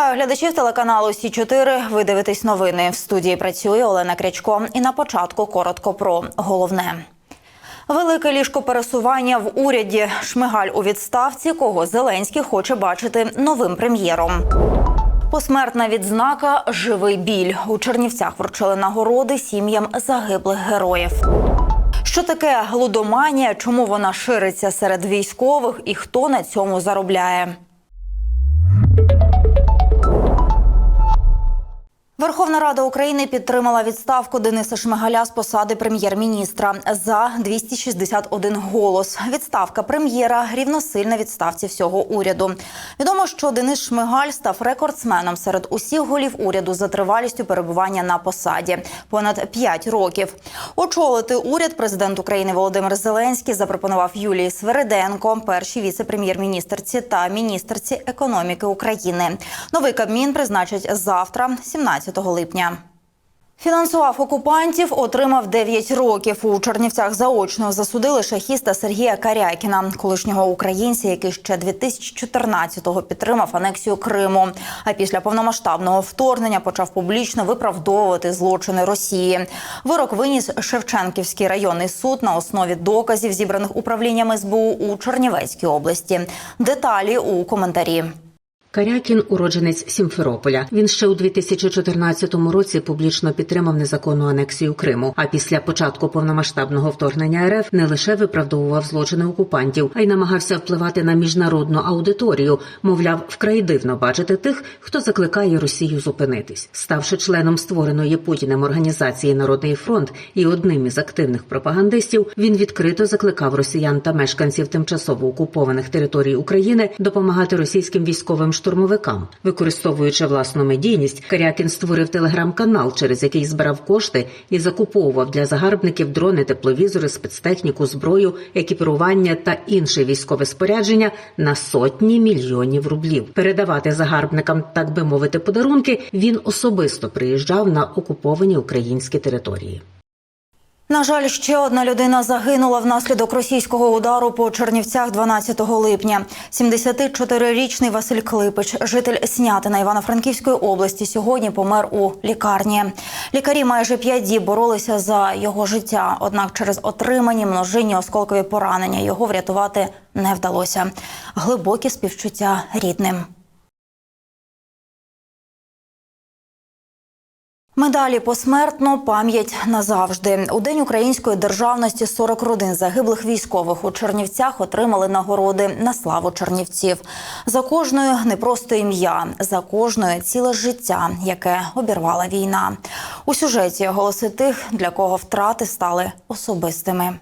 Вітаю глядачів телеканалу Сі 4 Ви дивитесь новини. В студії працює Олена Крячко. І на початку коротко про головне. Велике ліжко пересування в уряді. Шмигаль у відставці, кого Зеленський хоче бачити новим прем'єром. Посмертна відзнака Живий біль у Чернівцях вручили нагороди сім'ям загиблих героїв. Що таке лудоманія? Чому вона шириться серед військових і хто на цьому заробляє? Верховна Рада України підтримала відставку Дениса Шмигаля з посади прем'єр-міністра за 261 голос. Відставка прем'єра рівносильна відставці всього уряду. Відомо, що Денис Шмигаль став рекордсменом серед усіх голів уряду за тривалістю перебування на посаді понад 5 років. Очолити уряд президент України Володимир Зеленський запропонував Юлії Свериденко, першій віце-прем'єр-міністерці та міністерці економіки України. Новий кабмін призначать завтра, 17 липня. Фінансував окупантів, отримав 9 років. У Чернівцях заочно засудили шахіста Сергія Карякіна, колишнього українця, який ще 2014-го підтримав анексію Криму. А після повномасштабного вторгнення почав публічно виправдовувати злочини Росії. Вирок виніс Шевченківський районний суд на основі доказів, зібраних управлінням СБУ у Чернівецькій області. Деталі у коментарі. Карякін уродженець Сімферополя. Він ще у 2014 році публічно підтримав незаконну анексію Криму. А після початку повномасштабного вторгнення РФ не лише виправдовував злочини окупантів, а й намагався впливати на міжнародну аудиторію. Мовляв, вкрай дивно бачити тих, хто закликає Росію зупинитись. Ставши членом створеної Путіним організації Народний фронт і одним із активних пропагандистів, він відкрито закликав росіян та мешканців тимчасово окупованих територій України допомагати російським військовим штурмовикам. Використовуючи власну медійність, Карякін створив телеграм-канал, через який збирав кошти і закуповував для загарбників дрони, тепловізори, спецтехніку, зброю, екіпірування та інше військове спорядження на сотні мільйонів рублів. Передавати загарбникам, так би мовити, подарунки він особисто приїжджав на окуповані українські території. На жаль, ще одна людина загинула внаслідок російського удару по Чернівцях 12 липня. 74-річний Василь Клипич, житель Снятина Івано-Франківської області, сьогодні помер у лікарні. Лікарі майже п'ять діб боролися за його життя. Однак через отримані множинні осколкові поранення його врятувати не вдалося. Глибокі співчуття рідним. Медалі посмертно, пам'ять назавжди. У день української державності 40 родин загиблих військових у Чернівцях отримали нагороди на славу чернівців. За кожною не просто ім'я, за кожною ціле життя, яке обірвала війна. У сюжеті голоси тих, для кого втрати стали особистими.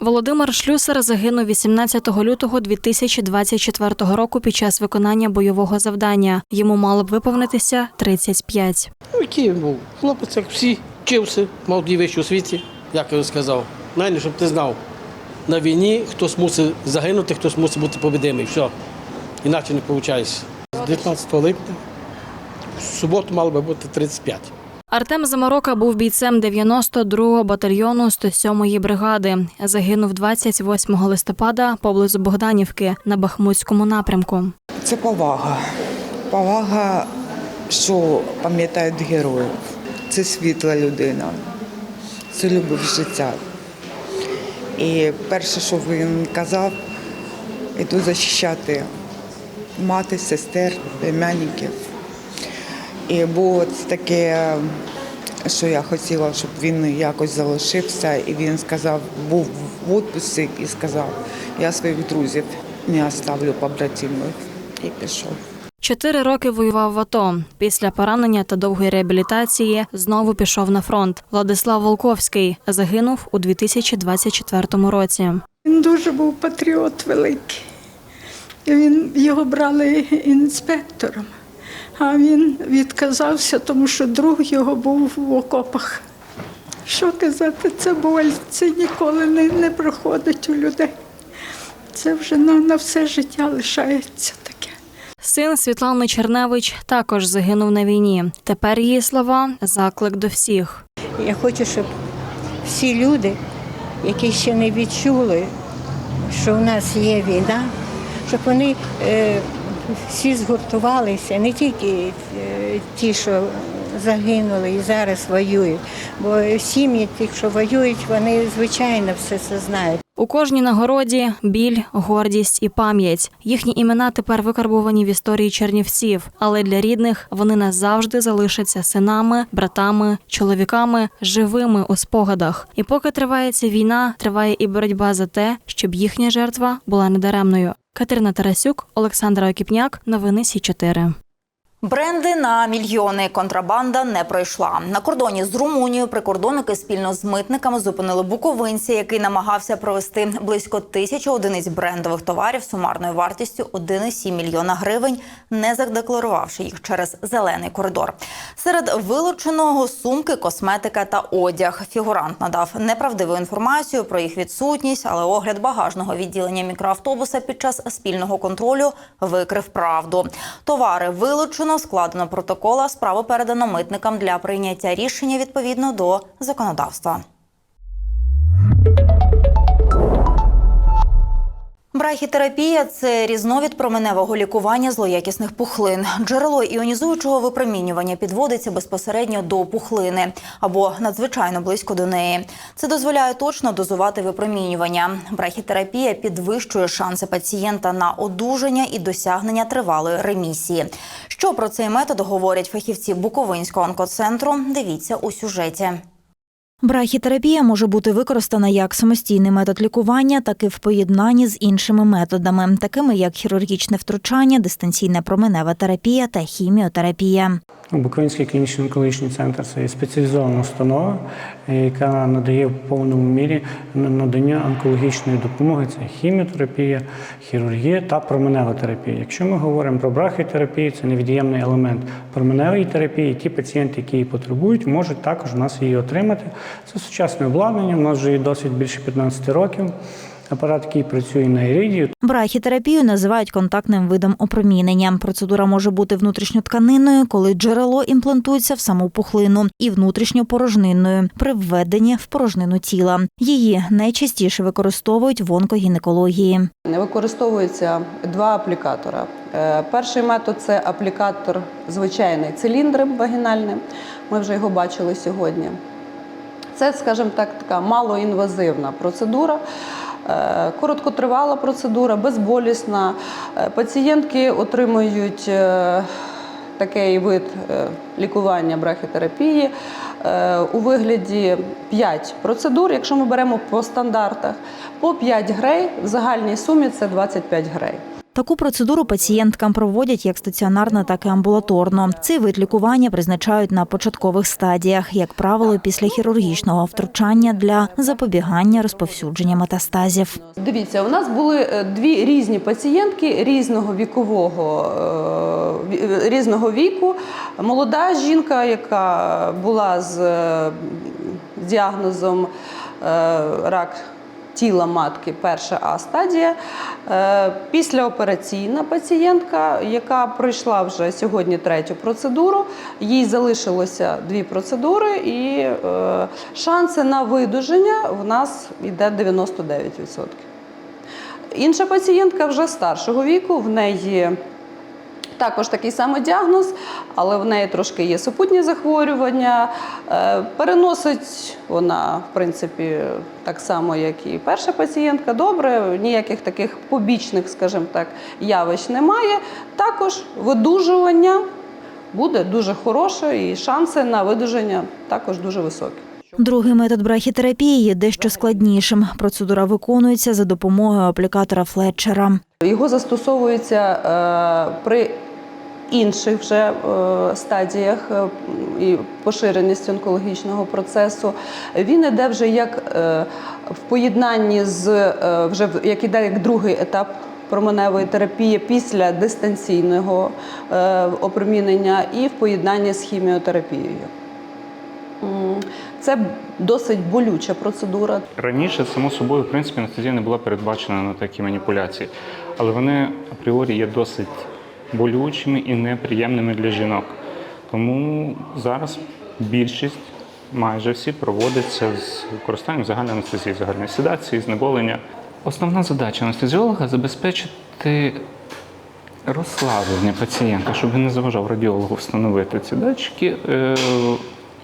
Володимир Шлюсер загинув 18 лютого 2024 року під час виконання бойового завдання. Йому мало б виповнитися 35. Ну, який був? Хлопець, як всі, вчився, мав дві вищі освіті, як я сказав. Мене, щоб ти знав, на війні хтось мусить загинути, хтось мусить бути побідимий. Все. Іначе не виходить. З 19 липня в суботу мало би бути 35. Артем Заморока був бійцем 92-го батальйону 107-ї бригади. Загинув 28 листопада поблизу Богданівки на Бахмутському напрямку. Це повага. Повага, що пам'ятають героїв. Це світла людина, це любов життя. І перше, що він казав, іду захищати мати, сестер, племянників. І було таке, що я хотіла, щоб він якось залишився. І він сказав, був в відпустці і сказав, я своїх друзів не оставлю побратимів. І пішов. Чотири роки воював в АТО. Після поранення та довгої реабілітації знову пішов на фронт. Владислав Волковський загинув у 2024 році. Він дуже був патріот великий. Він його брали інспектором, а він відказався, тому що друг його був в окопах. Що казати, це боль, це ніколи не, не проходить у людей. Це вже на, на все життя лишається таке. Син Світлани Черневич також загинув на війні. Тепер її слова заклик до всіх. Я хочу, щоб всі люди, які ще не відчули, що в нас є війна, щоб вони е, всі згуртувалися, не тільки е, ті, що загинули і зараз воюють, бо сім'ї тих, що воюють, вони звичайно все це знають. У кожній нагороді біль, гордість і пам'ять. Їхні імена тепер викарбовані в історії чернівців, але для рідних вони назавжди залишаться синами, братами, чоловіками, живими у спогадах. І поки триває ця війна, триває і боротьба за те, щоб їхня жертва була недаремною. Катерина Тарасюк, Олександра Окіпняк, новини Сі 4 Бренди на мільйони контрабанда не пройшла. На кордоні з Румунією прикордонники спільно з митниками зупинили буковинця, який намагався провести близько тисячі одиниць брендових товарів сумарною вартістю 1,7 мільйона гривень, не задекларувавши їх через зелений коридор. Серед вилученого сумки, косметика та одяг. Фігурант надав неправдиву інформацію про їх відсутність, але огляд багажного відділення мікроавтобуса під час спільного контролю викрив правду. Товари вилучено, складено протокол, а справу передано митникам для прийняття рішення відповідно до законодавства. Брахітерапія це різновид променевого лікування злоякісних пухлин. Джерело іонізуючого випромінювання підводиться безпосередньо до пухлини або надзвичайно близько до неї. Це дозволяє точно дозувати випромінювання. Брахітерапія підвищує шанси пацієнта на одужання і досягнення тривалої ремісії. Що про цей метод говорять фахівці Буковинського онкоцентру? Дивіться у сюжеті. Брахітерапія може бути використана як самостійний метод лікування, так і в поєднанні з іншими методами, такими як хірургічне втручання, дистанційна променева терапія та хіміотерапія. Буковинський клінічний онкологічний центр це спеціалізована установа, яка надає в повному мірі надання онкологічної допомоги. Це хіміотерапія, хірургія та променева терапія. Якщо ми говоримо про брахіотерапію, це невід'ємний елемент променевої терапії. Ті пацієнти, які її потребують, можуть також у нас її отримати. Це сучасне обладнання. У нас вже є досить більше 15 років. Апарат, який працює на іридію, Брахітерапію називають контактним видом опромінення. Процедура може бути внутрішньотканинною, коли джерело імплантується в саму пухлину, і внутрішньопорожнинною при введенні в порожнину тіла. Її найчастіше використовують в онкогінекології. Використовується два аплікатора. Е, Перший метод це аплікатор звичайний циліндром вагінальним. Ми вже його бачили сьогодні. Це, скажімо так, така малоінвазивна процедура, короткотривала процедура, безболісна. Е, Пацієнтки отримують е, такий вид е, лікування брахітерапії е, у вигляді 5 процедур, якщо ми беремо по стандартах, по 5 грей, в загальній сумі це 25 грей. Таку процедуру пацієнткам проводять як стаціонарно, так і амбулаторно. Цей вид лікування призначають на початкових стадіях, як правило, після хірургічного втручання для запобігання розповсюдження метастазів. Дивіться, у нас були е, дві різні пацієнтки різного вікового е, різного віку. Молода жінка, яка була з е, діагнозом е, рак тіла матки, перша А стадія. Е, Післяопераційна пацієнтка, яка пройшла вже сьогодні третю процедуру. Їй залишилося дві процедури, і е, шанси на видуження в нас йде 99%. Інша пацієнтка вже старшого віку, в неї також такий самий діагноз, але в неї трошки є супутні захворювання. Е, Переносить вона, в принципі, так само, як і перша пацієнтка. Добре, ніяких таких побічних, скажімо так, явищ немає. Також видужування буде дуже хороше, і шанси на видуження також дуже високі. Другий метод брахітерапії є дещо складнішим. Процедура виконується за допомогою аплікатора Флетчера. Його застосовується е, при інших вже е, стадіях е, і поширеності онкологічного процесу. Він іде вже як е, в поєднанні з вже як іде як другий етап. Променевої терапії після дистанційного опромінення і в поєднанні з хіміотерапією. Це досить болюча процедура. Раніше, само собою, в принципі, анестезія не була передбачена на такі маніпуляції, але вони апріорі є досить болючими і неприємними для жінок. Тому зараз більшість, майже всі, проводяться з використанням загальної анестезії, загальної седації, знеболення. Основна задача анестезіолога забезпечити розслаблення пацієнта, щоб він не заважав радіологу встановити ці датчики. е,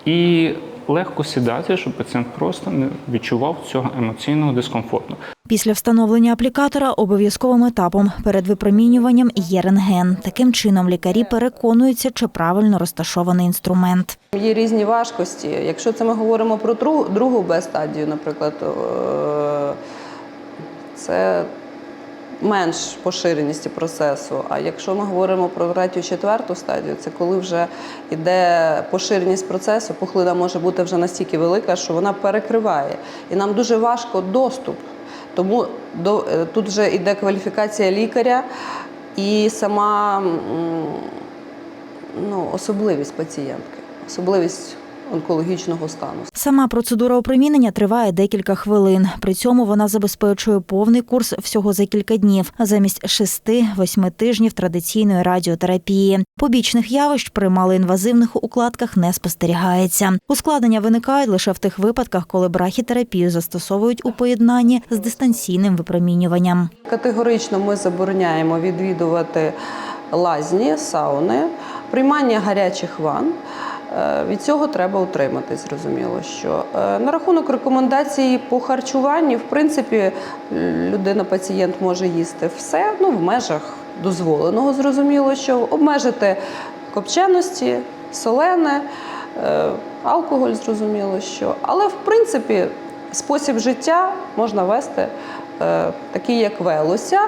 І легко сідати, щоб пацієнт просто не відчував цього емоційного дискомфорту. Після встановлення аплікатора обов'язковим етапом перед випромінюванням є рентген. Таким чином лікарі переконуються, чи правильно розташований інструмент. Є різні важкості. Якщо це ми говоримо про другу, Б-стадію, наприклад, е, це менш поширеність процесу. А якщо ми говоримо про третю, четверту стадію, це коли вже йде поширеність процесу, пухлина може бути вже настільки велика, що вона перекриває. І нам дуже важко доступ. Тому до, е, тут вже йде кваліфікація лікаря і сама ну, особливість пацієнтки, особливість онкологічного стану. Сама процедура опромінення триває декілька хвилин. При цьому вона забезпечує повний курс всього за кілька днів, замість 6-8 тижнів традиційної радіотерапії. Побічних явищ при малоінвазивних укладках не спостерігається. Ускладнення виникають лише в тих випадках, коли брахітерапію застосовують у поєднанні з дистанційним випромінюванням. Категорично ми забороняємо відвідувати лазні, сауни, приймання гарячих ванн. Е, Від цього треба утриматись, зрозуміло. Що Е, на рахунок рекомендацій по харчуванню, в принципі, людина, пацієнт може їсти все ну, в межах дозволеного, зрозуміло, що обмежити копченості, солене, е, алкоголь, зрозуміло, що. Але в принципі спосіб життя можна вести такий, як велося.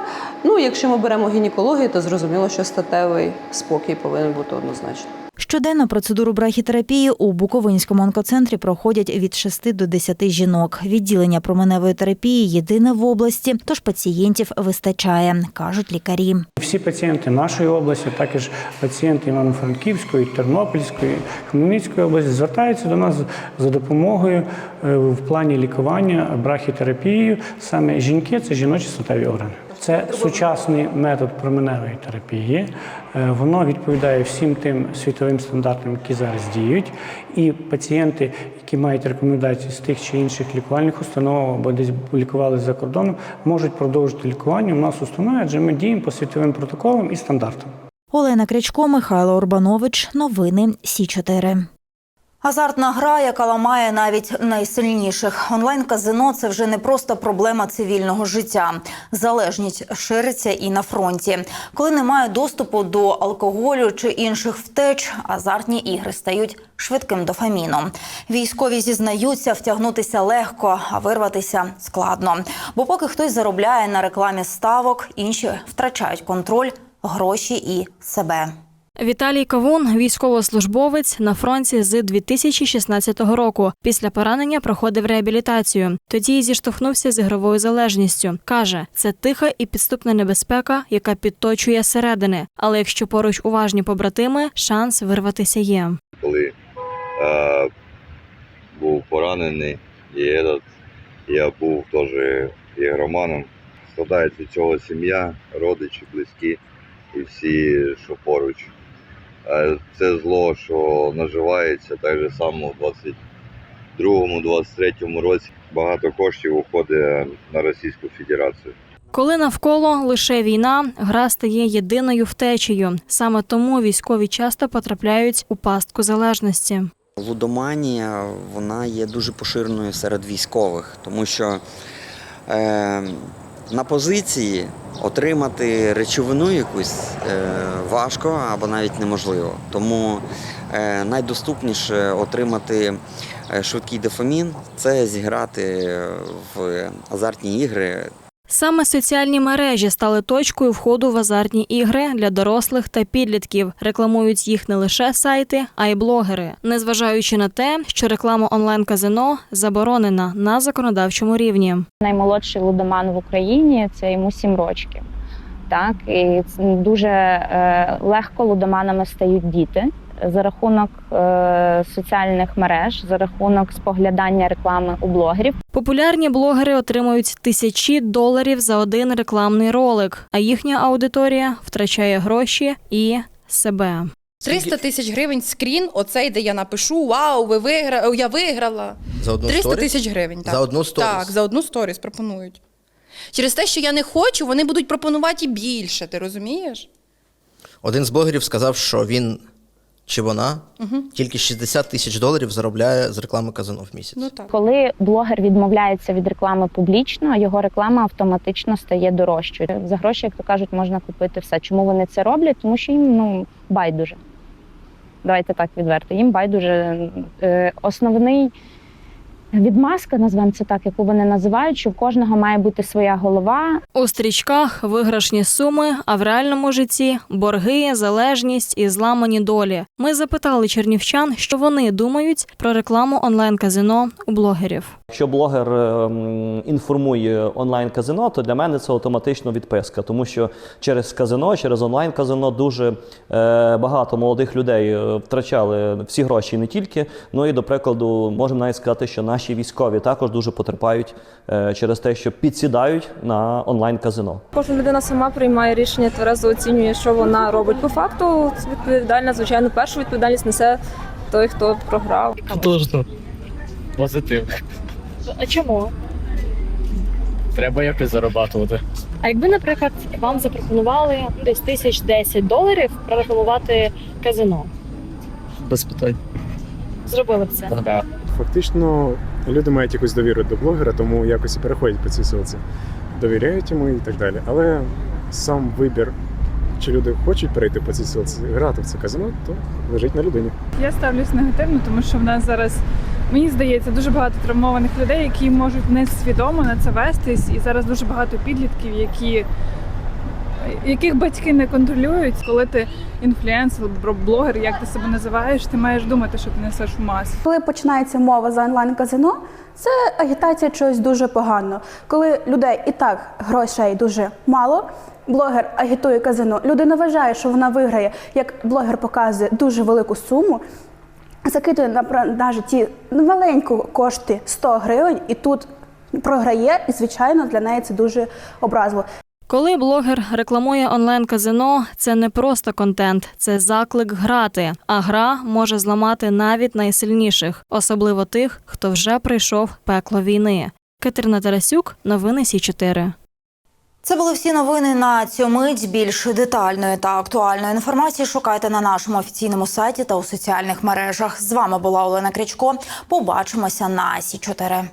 Ну, якщо ми беремо гінекологію, то зрозуміло, що статевий спокій повинен бути однозначно. Щоденно процедуру брахітерапії у Буковинському онкоцентрі проходять від 6 до 10 жінок. Відділення променевої терапії єдине в області, тож пацієнтів вистачає, кажуть лікарі. Всі пацієнти нашої області, також пацієнти Івано-Франківської, Тернопільської, Хмельницької області звертаються до нас за допомогою е, в плані лікування брахітерапією. Саме жінки це жіночі статеві органи. Це сучасний метод променевої терапії. Е, Воно відповідає всім тим світовим стандартам, які зараз діють. І пацієнти, які мають рекомендації з тих чи інших лікувальних установ або десь лікувалися за кордоном, можуть продовжити лікування у нас в установі, адже ми діємо по світовим протоколам і стандартам. Олена Крячко, Михайло Урбанович. Новини Сі 4 Азартна гра, яка ламає навіть найсильніших. Онлайн-казино це вже не просто проблема цивільного життя. Залежність шириться і на фронті. Коли немає доступу до алкоголю чи інших втеч, азартні ігри стають швидким дофаміном. Військові зізнаються, втягнутися легко, а вирватися складно. Бо поки хтось заробляє на рекламі ставок, інші втрачають контроль, гроші і себе. Віталій Кавун, військовослужбовець на фронті з 2016 року. Після поранення проходив реабілітацію. Тоді зіштовхнувся з ігровою залежністю. каже, це тиха і підступна небезпека, яка підточує середини. Але якщо поруч уважні побратими, шанс вирватися є. коли е, був поранений, і этот, я був теж ігроманом. Складається цього сім'я, родичі, близькі і всі, що поруч. Це зло, що наживається так же само у 22-23 році. Багато коштів уходить на Російську Федерацію. Коли навколо лише війна, гра стає єдиною втечею. Саме тому військові часто потрапляють у пастку залежності. Лудоманія вона є дуже поширеною серед військових, тому що е, на позиції отримати речовину якусь е, важко або навіть неможливо. Тому е, найдоступніше отримати е, швидкий дофамін це зіграти в азартні ігри Саме соціальні мережі стали точкою входу в азартні ігри для дорослих та підлітків. Рекламують їх не лише сайти, а й блогери, незважаючи на те, що реклама онлайн-казино заборонена на законодавчому рівні. Наймолодший лудоман в Україні це йому сім років. Так і дуже е, легко лудоманами стають діти за рахунок е, соціальних мереж, за рахунок споглядання реклами у блогерів. Популярні блогери отримують тисячі доларів за один рекламний ролик, а їхня аудиторія втрачає гроші і себе. 300 тисяч гривень скрін, оцей, де я напишу Вау, ви виграли, я виграла. За одну 300 сторіс? тисяч гривень. Так. За одну сторіс? Так, за одну сторіс пропонують. Через те, що я не хочу, вони будуть пропонувати і більше, ти розумієш? Один з блогерів сказав, що він чи вона тільки 60 тисяч доларів заробляє з реклами казино в місяць. Ну так. Коли блогер відмовляється від реклами публічно, його реклама автоматично стає дорожчою. За гроші, як то кажуть, можна купити все. Чому вони це роблять? Тому що їм ну байдуже. Давайте так відверто. Їм байдуже Е, основний відмазка, назвемо це так, яку вони називають, що в кожного має бути своя голова. У стрічках виграшні суми, а в реальному житті борги, залежність і зламані долі. Ми запитали чернівчан, що вони думають про рекламу онлайн-казино у блогерів. Якщо блогер ем, інформує онлайн-казино, то для мене це автоматично відписка, тому що через казино, через онлайн-казино дуже е, багато молодих людей е, втрачали всі гроші не тільки. Ну і до прикладу, можемо навіть сказати, що наші військові також дуже потерпають е, через те, що підсідають на онлайн-казино. Кожна людина сама приймає рішення, тверезо оцінює, що вона робить. По факту відповідальна, звичайно, першу відповідальність несе той, хто програв. Должно. Позитив. А чому? Треба якось зарабатувати. А якби, наприклад, вам запропонували десь тисяч 10 доларів прорекламувати казино, Без питань. зробили б це? Да. Фактично, люди мають якусь довіру до блогера, тому якось і переходять по цій силці. Довіряють йому і так далі. Але сам вибір, чи люди хочуть перейти по цій силці, грати в це казино, то лежить на людині. Я ставлюсь негативно, тому що в нас зараз, мені здається, дуже багато травмованих людей, які можуть несвідомо на це вестись, і зараз дуже багато підлітків, які яких батьки не контролюють, коли ти інфлюенсер, блогер, як ти себе називаєш, ти маєш думати, що ти несеш в мас. Коли починається мова за онлайн-казино, це агітація чогось дуже поганого. Коли людей і так грошей дуже мало, блогер агітує казино, людина вважає, що вона виграє, як блогер показує дуже велику суму, закидує на продажі ті маленьку кошти 100 гривень, і тут програє, і звичайно для неї це дуже образливо. Коли блогер рекламує онлайн-казино, це не просто контент, це заклик грати. А гра може зламати навіть найсильніших, особливо тих, хто вже пройшов пекло війни. Катерина Тарасюк, новини Сі 4 Це були всі новини на цю мить. Більш детальної та актуальної інформації шукайте на нашому офіційному сайті та у соціальних мережах. З вами була Олена Крячко. Побачимося на Сі 4